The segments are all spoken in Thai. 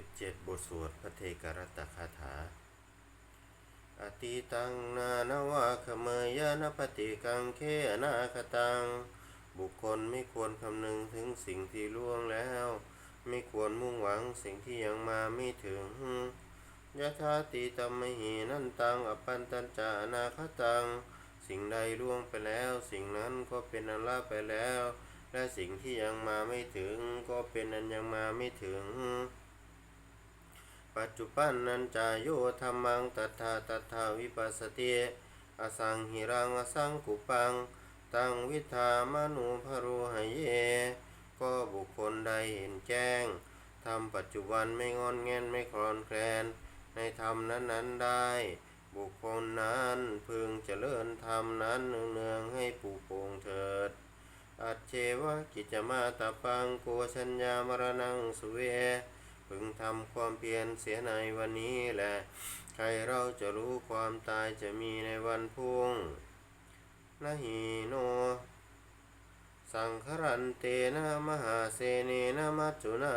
17 บทสวดพระเทกรัตคาถา อติตังนานาวาขเมยานปฏิกังเคอนาคตัง บุคคลไม่ควรคำนึงถึงสิ่งที่ล่วงแล้ว ไม่ควรมุ่งหวังสิ่งที่ยังมาไม่ถึงยะธาติตัมมหินันตังอปันตัญจานาคตัง สิ่งใดล่วงไปแล้ว สิ่งนั้นก็เป็นอันละไปแล้ว และสิ่งที่ยังมาไม่ถึงก็เป็นอันยังมาไม่ถึง ปัจจุบันนันจายโยธรรมังตัทธาตัทธาวิปัสสติอสังหิรังอสังกุปัง ตังวิธามนุภรุหเย ก็บุคคลใดเห็นแจ้งทำปัจจุบันไม่งอนแงนไม่คลอนแคลน ในธรรมนั้นนั้นได้ บุคคลนั้นพึงเจริญธรรมนั้นเนืองๆให้ปูโปงเถิด อัจเจวะกิจจมาตาปังโกชัญญามรณังสุเว พึงทำความเพียรเสียในวันนี้แหละ ใครเราจะรู้ความตายจะมีในวันพุ่งนะหีโน สังขรันเตนะมหาเสเนนะมัจจุนา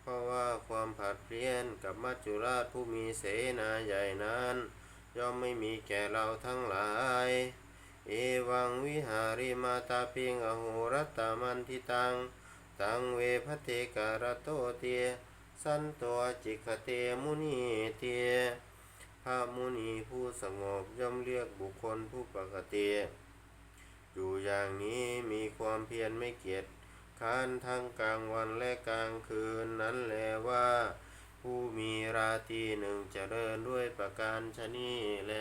เพราะว่าความผัดเพี้ยนกับมัจจุราชผู้มีเสนาใหญ่นั้น ย่อมไม่มีแก่เราทั้งหลาย เอวังวิหาริมาตาปิงอโหรัตตมันทิตัง ตังเวพเทการโตเตีย สันตัวจิกเตมุนีเตพระมุนีผู้สงบย่อมเรียกบุคคลผู้ปกติ อยู่อย่างนี้มีความเพียรไม่เกียจค้านทั้งกลางวันและกลางคืนนั้นแลว่า ผู้มีราตรีหนึ่งจเจริญด้วยประการชนีแล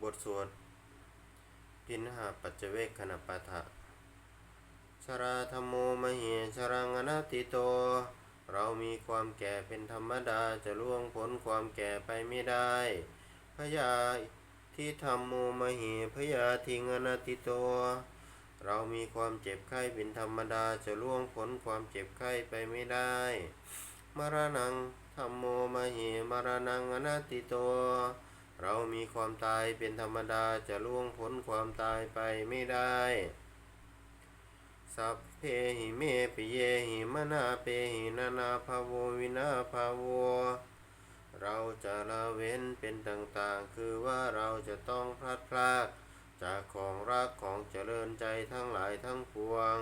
บทสวด พินหาปัจเจเวกขณปาทะชราธรรมโมมเหชรังอนัติโต เรามีความแก่เป็นธรรมดาจะล่วงพ้นความแก่ไปไม่ได้พยาที่ธรรมโมมเหพยาทิงอนัติโต เรามีความเจ็บไข้เป็นธรรมดาจะล่วงพ้นความเจ็บไข้ไปไม่ได้ มรณังธรรมโมมเหมรณังอนัตติโต เรามีความตายเป็นธรรมดาจะล่วงพ้นความตายไปไม่ได้ สัพเพหิเมปิเยหิมนาเปหินานาภาโววินาภาโวเราจะละเว้นเป็นต่างๆ คือว่าเราจะต้องพลัดพรากจากของรักของเจริญใจทั้งหลายทั้งปวง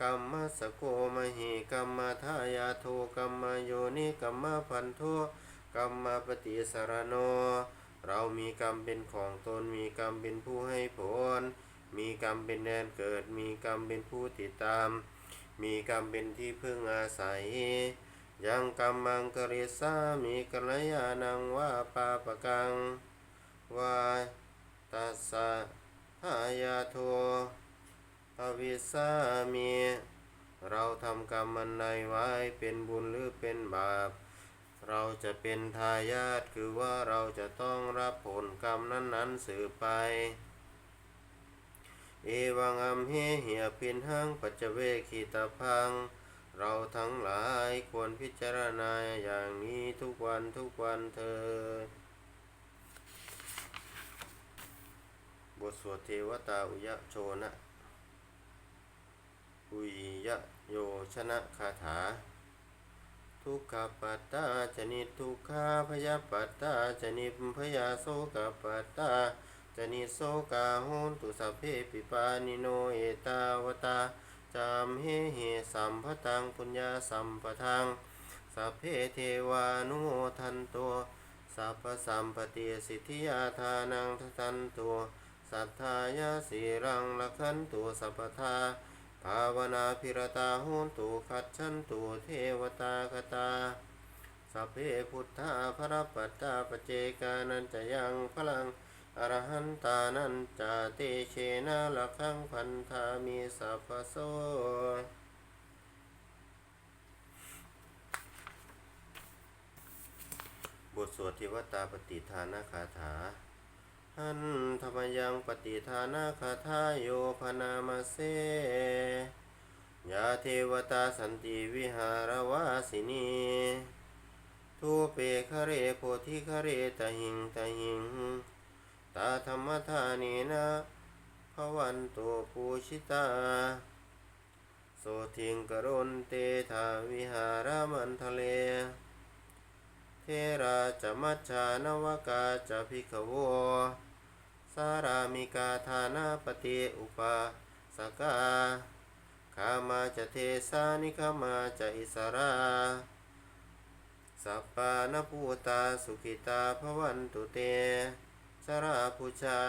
กรรมสโกมหิกรรมทายาโทกรรมโยนิกรรมพันโท กรรมปฏิสารโน เรามีกรรมเป็นของตน มีกรรมเป็นผู้ให้ผล มีกรรมเป็นแดนเกิด มีกรรมเป็นผู้ติดตาม มีกรรมเป็นที่พึ่งอาศัย ยังกรรมังกริสามีกัลยาณังว่าปาปกังวาตัสสะหายาโทอวิสามี เราทำกรรมมันใดไว้เป็นบุญหรือเป็นบาป เราจะเป็นทายาทคือว่าเราจะต้องรับผลกรรมนั้นๆสืบไป เอวังอัมเหเหียพินหังปัจเวคิตาพัง เราทั้งหลายควรพิจารณาอย่างนี้ทุกวันทุกวันเถิดบทสวดเทวตาอุยะโชนะ อุยยะโยชนะคาถา ทุกขปัตตาจนิดทุกขาพยาปัตตาจนิดพยาโสกปัตตาจนิดโสกาโหนตุสัพเพปิปานิโนเอตาวตาจามเฮเหสัมพตังปุญญาสัมปทังสัพเพเทวานุโมทันตัวสัพพสัมปติสิทธิยาทานังทันตัวสัทธายาสีรังละขันตุสัพพทา ภาวนาพิรตาโหนตุขัดฉันตุเทวตาคตาสัพเพพุทธาพระปัตตาปเจกานันจะยังพลังอรหันตานันจาเตเชนะละขังพันธามีสัพพโสบทสวดทิวตาปฏิทานาคาถา หันธรรมยังปฏิทานาคาทาโยพนามาเสยาเทวตาสันติวิหารวาสินีทูเปคเรโพธิคเรตหิงตหิง ตาธรรมธานีนะภภวันตุปูชิตา โสทิงกรุนเตทาวิหารมันทะเล เทราจะมัจฉานวกาจะพิกโว สารามิกาธานาปฏิอุปาสกาขามาจะเทสานิขามาจะอิสราสัปปานภูตาสุขิตาภวันตุเตสราพุชา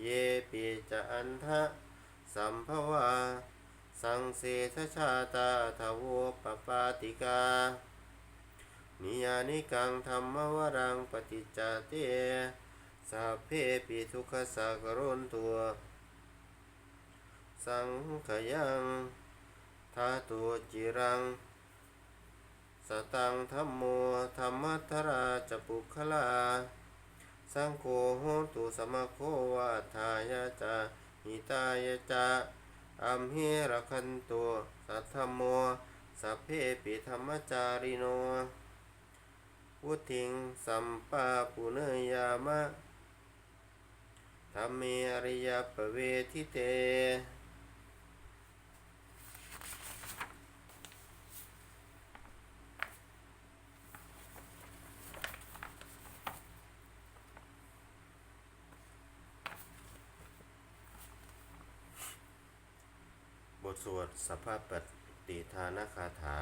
เยปิจะอันทะสัมภวา สังเสทชาตาทวปปาติกา นิยานิกังธรรมวรังปฏิจจเต สัพเพปิทุกขสักรุนตัว สังขยังทาตุจิรัง สตังธรรมโมธรรมัทธราจปุคลา สังโฆโหตุสมโควาทายาจาหิตายาจาอัมหิรคันตัวสัทธมโมสัพเพปิธรรมจาริโนวุทิงสัมปาปุเนยามะ ธรรมเมอริยปเวทิเตบทสวดสัพพปฏิทานคาถา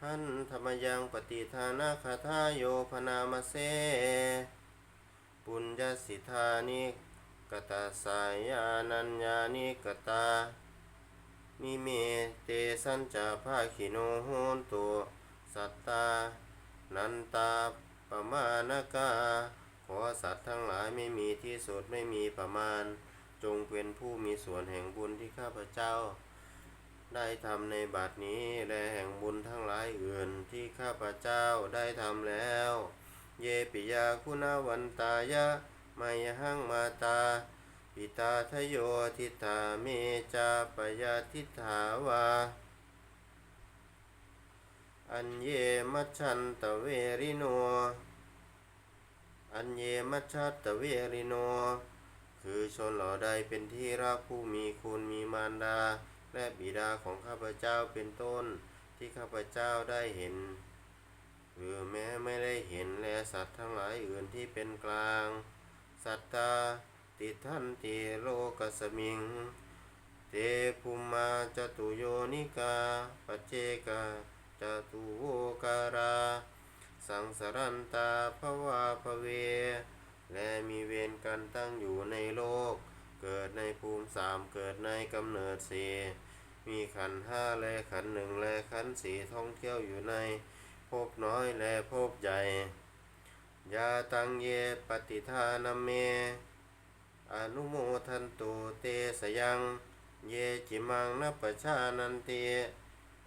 หันธรรมยังปฏิทานคาทาโยพนามเส ปุญญสิทธานิกตาสายานัญญานิกตามิเมเตสัญจาภาคิโนโหนตุสัตตา นันตาปมาณกา ขอสัตว์ทั้งหลายไม่มีที่สุดไม่มีประมาณ จงเป็นผู้มีส่วนแห่งบุญที่ข้าพเจ้า ได้ทำในบัดนี้และแห่งบุญทั้งหลายอื่นที่ข้าพเจ้าได้ทำแล้ว เยปิยาคุณาวันตายะมายหังมาตา ปิตาทโยทิตาเมจาปยาทิฐาวา อันเยมัชันตเวริโน อันเยมัชัตตเวริโน คือชนเหล่าใดเป็นที่รักผู้มีคุณมีมารดา และบิดาของข้าพเจ้าเป็นต้นที่ข้าพเจ้าได้เห็น หรือแม้ไม่ได้เห็นและสัตว์ทั้งหลายอื่นที่เป็นกลาง สัตตาติทันติโลกสมิง เตภูมาจตุโยนิกาปเจกาจตุโวการา สังสารันตาภวาภเว และมีเวรกันตั้งอยู่ในโลก เกิดในภูมิสามเกิดในกำเนิดสีมีขันห้าและขันหนึ่งและขันสีท่องเที่ยวอยู่ใน ภพน้อยและภพใหญ่ยาตังเยปฏิทานเม อนุโมทันตุเตสยัง เยจิมังนปชานันเต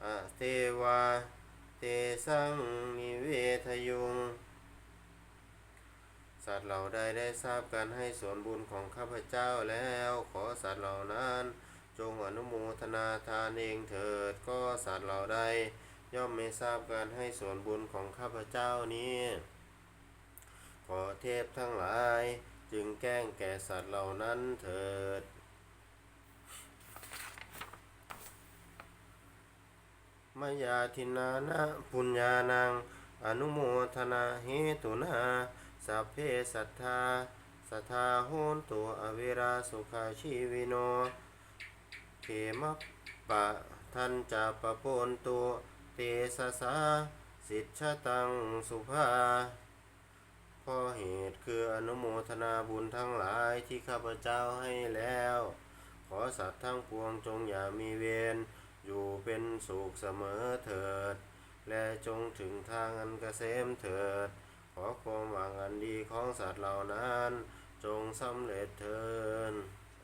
อเทวา เตสังนิเวทยุง สัตว์เหล่าใดได้ทราบการให้ส่วนบุญของข้าพเจ้าแล้ว ขอสัตว์เหล่านั้น จงอนุโมทนาทานเองเถิดก็สัตว์เหล่าใด ย่อมไม่ทราบการให้ส่วนบุญของข้าพเจ้านี้ ขอเทพทั้งหลายจึงแกล้งแก่สัตว์เหล่านั้นเถิดมายาทินานะปุญญานัง อนุโมทนาเหตุนาสัพเพสัทธาสัทธาโหนตุอเวราสุขาชีวิโน เขมปปะทันจะปะปนตุ เตสะสาสิทธตังสุภาข้อเหตุคืออนุโมทนาบุญทั้งหลายที่ข้าพเจ้าให้แล้ว ขอสัตว์ทั้งปวงจงอย่ามีเวรอยู่เป็นสุขเสมอเถิด และจงถึงทางอันเกษมเถิด ขอความหวังอันดีของสัตว์เหล่านั้น จงสำเร็จเถิด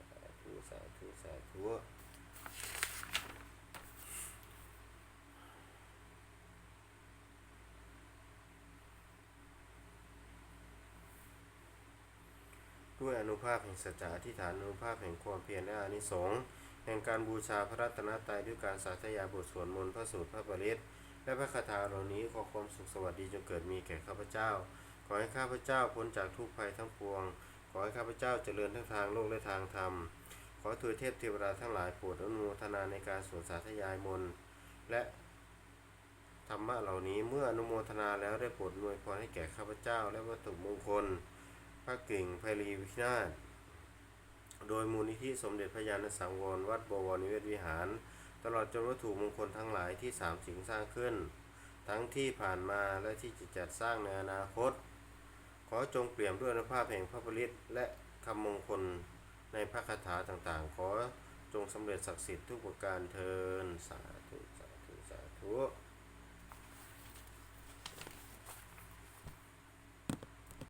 สาธุสาธุสาธุ ด้วยอนุภาพแห่งสัจจะอธิษฐานอนุภาพแห่งความเพียรและอานิสงส์แห่งการบูชาพระรัตนตรัยด้วยการสาธยายบทสวดมนต์พระสูตรพระปริตและพระคาถาเหล่านี้ขอความสุขสวัสดีจงเกิดมีแก่ข้าพเจ้า ขอให้ข้าพเจ้าพ้นจากทุกภัยทั้งปวง ขอให้ข้าพเจ้าเจริญทั้งทางโลกและทางธรรม ขอทูลเทพเทวดาทั้งหลายโปรดอนุโมทนาในการสวดสาธยายมนต์และธรรมะเหล่านี้เมื่ออนุโมทนาแล้วได้โปรดอำนวยพรให้แก่ข้าพเจ้าและวัตถุมงคล พระกิ่งไพรีวินาศโดยมูลนิธิสมเด็จพระยาณสังวรวัดบวรนิเวศวิหาร ตลอดจนวัตถุมงคลทั้งหลายที่สามสิงสร้างขึ้น ทั้งที่ผ่านมาและที่จะจัดสร้างในอนาคต ขอจงเปี่ยมด้วยอนุภาพแห่งพระผลิตและคำมงคลในพระคาถาต่างๆ ขอจงสำเร็จศักดิ์สิทธิ์ทุกประการเทินสาธุสาธุสาธุ